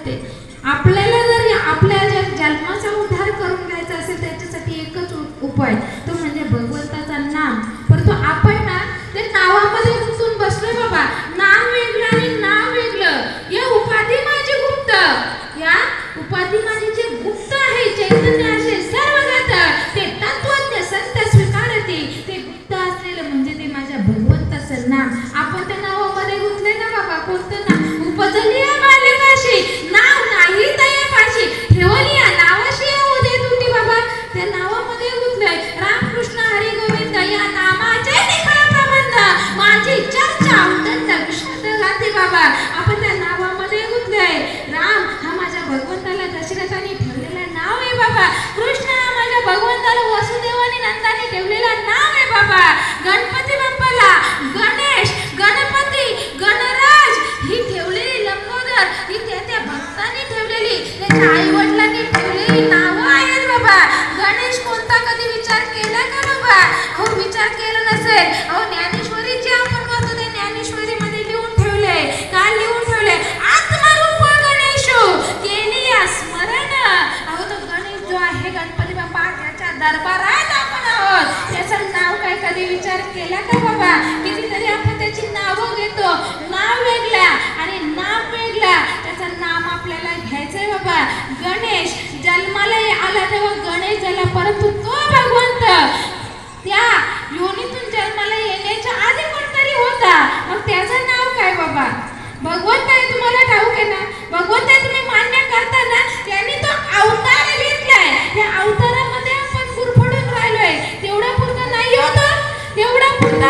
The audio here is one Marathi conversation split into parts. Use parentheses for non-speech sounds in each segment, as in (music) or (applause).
असते. आपल्याला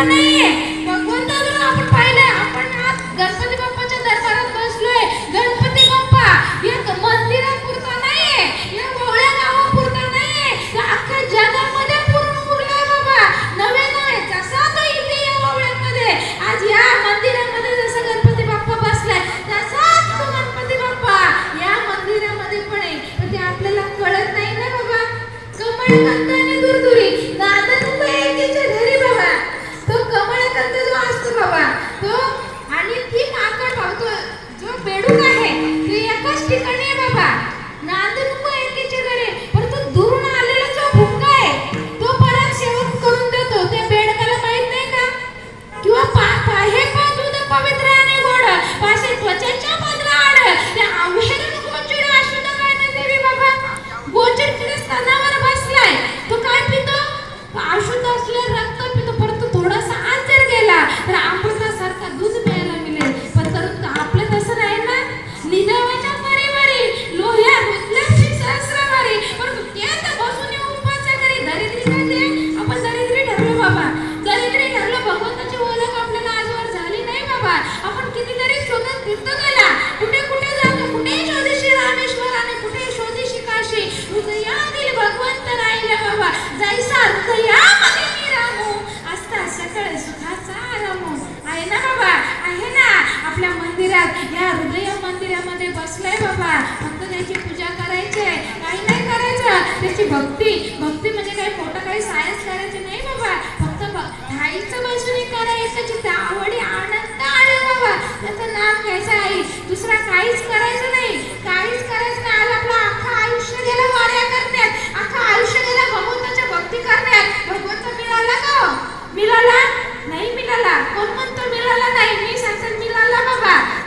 阿妹 धाईचं बाजूने करायचं जिथे आवडी आनंद आहे बाबा. त्याचं नाम घ्यायचं आहे. दुसरा काहीच करायचं नाही. काहीच करायचं नाही. आलं आपलं अख्खं आयुष्य गेलं वाड्या करण्यात अख्खं आयुष्य गेलं भगवंताच्या भक्ती करण्यात. भगवंत मिळाला का? मिळाला? नाही मिळाला. कोण म्हणतो मिळाला नाही? मी सांगतात मिळाला बाबा.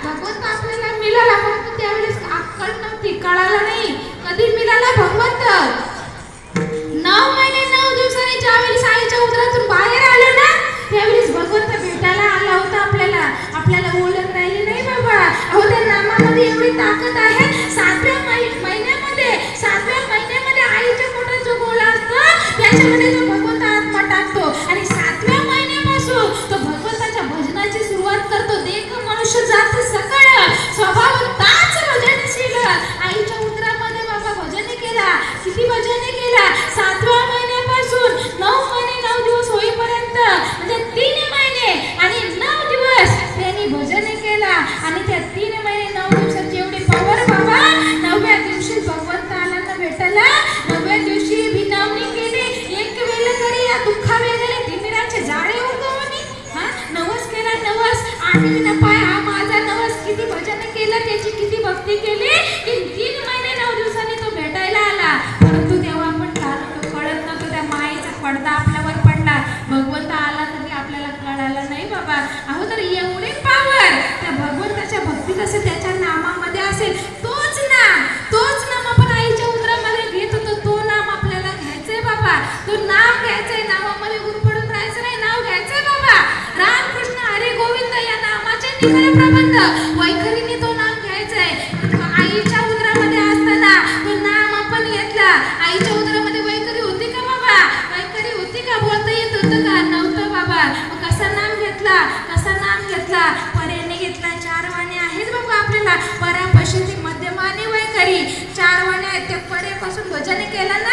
टाकतो. आणि सातव्या महिन्यापासून तो भगवंताच्या भजनाची सुरुवात करतो. देख मनुष्य जात सकळ स्वभाव ताच भजन शिलं आईच्या उदरामध्ये बाबा भजने केला. किती भजने केला? सातव्या महिन्यापासून नऊ महिने नऊ दिवस होईपर्यंत म्हणजे तीन महिने आणि नऊ दिवस त्यांनी भजने केला. आणि त्या प्रबंध वैखरीने तो नाम घ्यायचंय आईच्या उदरामध्ये असताना तो नाम आपण घेतला. आईच्या उदरामध्ये वैखरी होती का बाबा? वैखरी होती का? बोलता येत होतं का? नव्हतं बाबा. कसा नाम घेतला? कसा नाम घेतला? पर्याने घेतला. चार वाणे आहेत बाबा आपल्याला. परा पशुती मध्यमाने वैखरी. चार वाणे आहेत. ते पर्यापासून भजन केलं ना?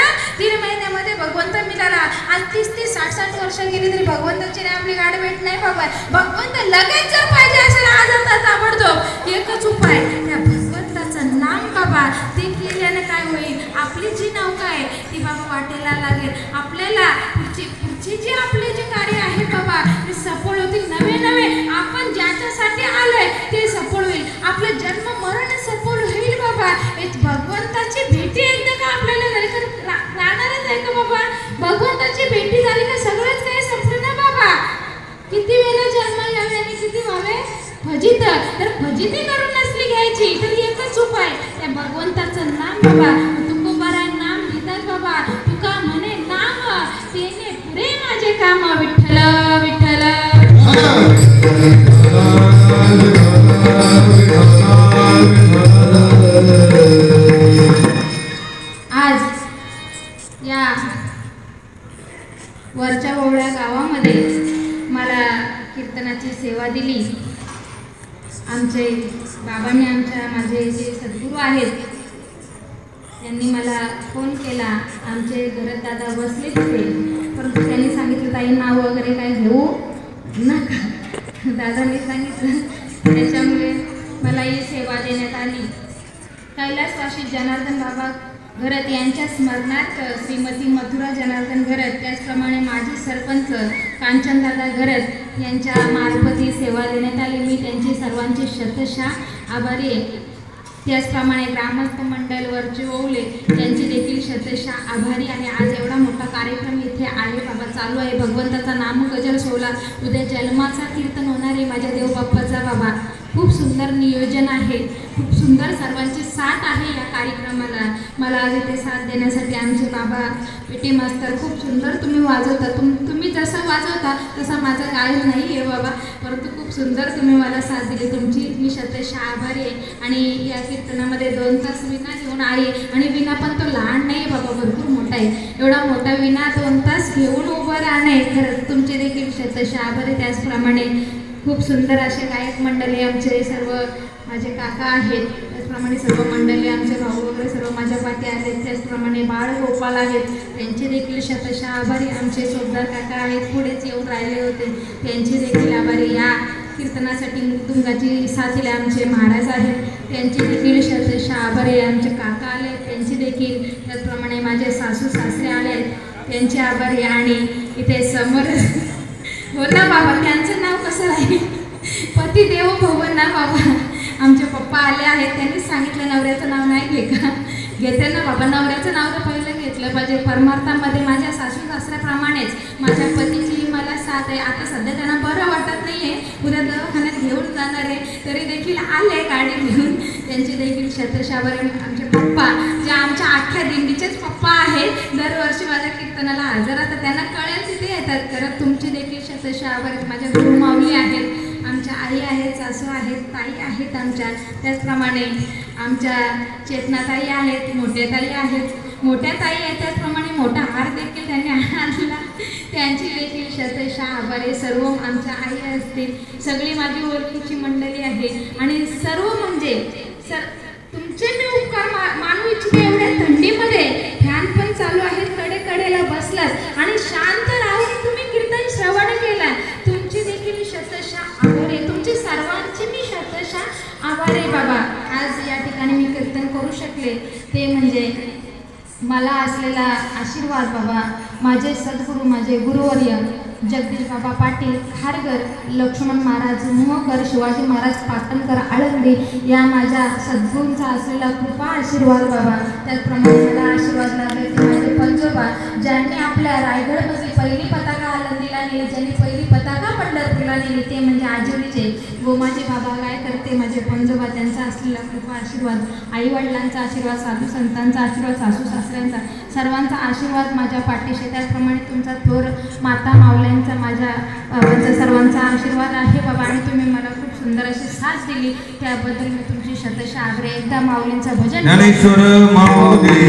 भगवंत मिळाला आज तीस तीस साठ साठ वर्ष गेली तरी भगवंताची नाही आपली गाडी भेट नाही बाबा. भगवंत लगेच जर पाहिजे असेल आज आता ताबडतोब. एकच उपाय त्या भगवंताचं नाम बाबा. ते केल्याने काय होईल? आपली जी नौका आहे ती बाबा वाटेला लागेल. आपल्याला पुढची पुढची जी आपले जे कार्य आहे बाबा तुकोबारा नाम घेतात बाबा. तुका म्हणे नाम तेने पुरे माझे काम विठ्ठल विठ्ठल. आज या वरच्या ओवळ्या गावामध्ये मला कीर्तनाची सेवा दिली. आमचे बाबांनी आमच्या माझे जे सद्गुरू आहेत त्यांनी मला फोन केला. आमचे घरात दादा बसलेच होते परंतु त्यांनी सांगितलं ताई नाव वगैरे काय घेऊ नका. दादाने सांगितलं त्याच्यामुळे मला ही सेवा देण्यात आली. कैलासवाशी जनार्दन बाबा घरत यांच्या स्मरणार्थ श्रीमती मथुरा जनार्दन घरत त्याचप्रमाणे माजी सरपंच कांचनदादा घरत यांच्या मार्फती सेवा देण्यात आली. मी त्यांची सर्वांची शतशा आभारी आहे. त्याचप्रमाणे ग्रामस्थ मंडळ वरचे ओवले त्यांची देखील शतशः आभारी आणि आज एवढा मोठा कार्यक्रम इथे आहे. बाबा चालू आहे. भगवंताचा नाम गजर सोहळा. उद्या जन्माचा कीर्तन होणार आहे. माझ्या देव बाप्पाचा बाबा. खूप सुंदर नियोजन आहे. खूप सुंदर सर्वांची साथ आहे या कार्यक्रमाला. मला आज इथे साथ देण्यासाठी आमचे बाबा पेटी मास्तर खूप सुंदर तुम्ही वाजवता. तुम तुम्ही जसं वाजवता तसा माझा गायन नाही आहे बाबा. परंतु खूप सुंदर तुम्ही मला साथ दिली. तुमची मी शतशः आभारी आहे. आणि या कीर्तनामध्ये दोन तास विना घेऊन आली आणि विना पण तो लहान नाही आहे बाबा भरपूर मोठा आहे. एवढा मोठा विना दोन तास घेऊन उभं राहणं आहे. खरंच तुमचे देखील शतशः आभारी त्याचप्रमाणे खूप सुंदर असे गायक मंडळी आमचे सर्व माझे काका आहेत. त्याचप्रमाणे सर्व मंडळी आमचे भाऊ वगैरे सर्व माझ्या पाठी आहेत. त्याचप्रमाणे बाळ गोपाल आहेत. त्यांचे देखील शतशः आभारी आमचे सोबदार काका आहेत. पुढेच येऊन राहिले होते. त्यांचे देखील आभारी. या कीर्तनासाठी मृदुंगाची साथीला आमचे महाराज आहेत. त्यांचे देखील शतशः आभारी आमचे काका आले. त्यांचे देखील त्याचप्रमाणे माझे सासू सासरे आले. त्यांचे आभारी आणि इथे समोर (laughs) हो ना बाबा त्यांचं ना कसं आहे पती देव भवन ना बाबा बाबा आले आहेत त्यांनीच सांगितलं नवऱ्याचं नाव नाही घे का घेते ना बाबा नवऱ्याचं नाव तर पहिलं घेतलं पाहिजे. परमार्थामध्ये माझ्या सासू सासऱ्याप्रमाणेच माझ्या पतीची मला साथ आहे. आता सध्या त्यांना बरं वाटत नाही आहे उद्या दवाखान्यात घेऊन जाणार आहे. तरी देखील आले गाडी घेऊन. त्यांचे देखील शतशावर आमचे पप्पा जे आमच्या अख्ख्या दिंडीचेच पप्पा आहेत दरवर्षी माझ्या कीर्तनाला हजर आता त्यांना कळेल तिथे येतात. तर तुमची देखील शतशावर माझ्या गुरुमाऊली आहेत. आमच्या आई आहेत सासू आहेत ताई आहेत आमच्या. त्याचप्रमाणे आमच्या चेतनाताई आहेत मोठ्या ताई आहेत. मोठ्या ताई आहेत त्याचप्रमाणे मोठा हार देखील त्यांनी आणला. त्यांची देखील शतशः आभारे सर्व आमच्या आई असतील सगळी माझी ओळखीची मंडळी आहे. आणि सर्व म्हणजे सर तुमचे मी उपकार मा- मानू इच्छिते एवढ्या थंडीमध्ये. फॅन पण चालू आहेत कडे कडेला बसलात आणि शांत ते म्हणजे मला असलेला आशीर्वाद बाबा माझे सद्गुरू माझे गुरुवर्य जगदीश बाबा पाटील खारगर लक्ष्मण महाराज मोहकर शिवाजी महाराज पाटणकर आळंदी या माझ्या सद्गुरूंचा असलेला कृपा आशीर्वाद बाबा. त्याचप्रमाणे मला आशीर्वाद लागले ते माझे पंजोबा ज्यांनी आपल्या रायगडमध्ये पहिली पताका आळंदीला नेली ज्यांनी पंढरपूरला ते म्हणजे आजीवरीचे. गोमाजी बाबा काय करते माझे पंजोबा त्यांचा असलेला कृपा आशीर्वाद आईवडिलांचा आशीर्वाद साधू संतांचा आशीर्वाद सासू सासऱ्यांचा सर्वांचा आशीर्वाद माझ्या पाठीशी. त्याचप्रमाणे तुमचा थोर माता मावल्यांचा माझ्या बाबांचा सर्वांचा आशीर्वाद आहे बाबा. आणि तुम्ही मला खूप सुंदर अशी साथ दिली. त्याबद्दल मी तुमची शतश आग्रह एकदा माऊलींचं भजन ज्ञानेश्वर माऊली